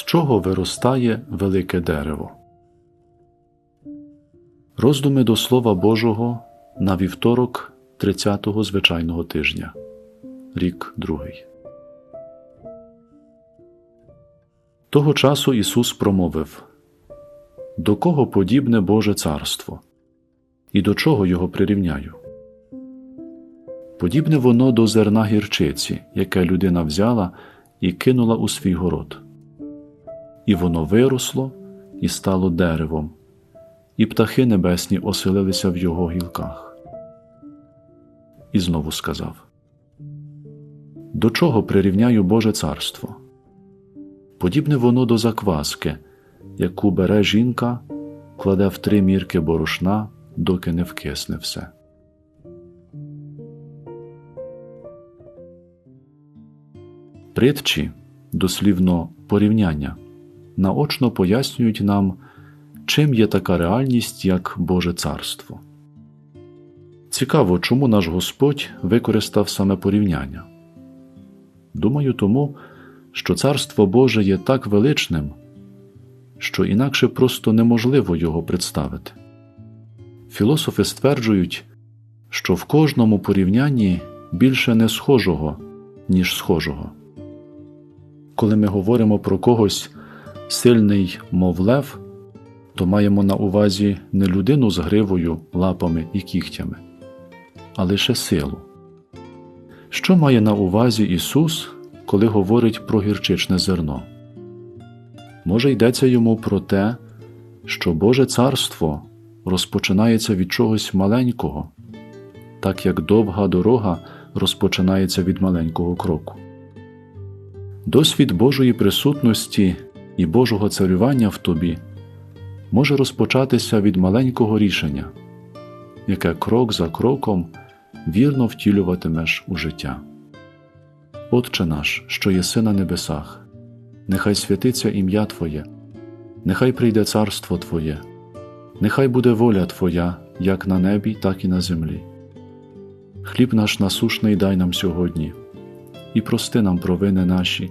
З чого виростає велике дерево? Роздуми до Слова Божого на вівторок 30-го звичайного тижня, рік другий. Того часу Ісус промовив До кого подібне Боже царство? І до чого його прирівняю? Подібне воно до зерна гірчиці, яке людина взяла і кинула у свій город. І воно виросло і стало деревом, і птахи небесні оселилися в його гілках. І знову сказав: До чого прирівняю Боже царство? Подібне воно до закваски, яку бере жінка, кладе в три мірки борошна, доки не вкисне все. Притчі, дослівно порівняння, наочно пояснюють нам, чим є така реальність, як Боже Царство. Цікаво, чому наш Господь використав саме порівняння. Думаю, тому, що Царство Боже є так величним, що інакше просто неможливо його представити. Філософи стверджують, що в кожному порівнянні більше не схожого, ніж схожого. Коли ми говоримо про когось сильний, мов лев, то маємо на увазі не людину з гривою, лапами і кігтями, а лише силу. Що має на увазі Ісус, коли говорить про гірчичне зерно? Може, йдеться йому про те, що Боже Царство розпочинається від чогось маленького, так як довга дорога розпочинається від маленького кроку. Досвід Божої присутності і Божого царювання в тобі може розпочатися від маленького рішення, яке крок за кроком вірно втілюватимеш у життя. Отче наш, що єси на небесах, нехай святиться ім'я Твоє, нехай прийде царство Твоє, нехай буде воля Твоя, як на небі, так і на землі. Хліб наш насушний дай нам сьогодні, і прости нам провини наші,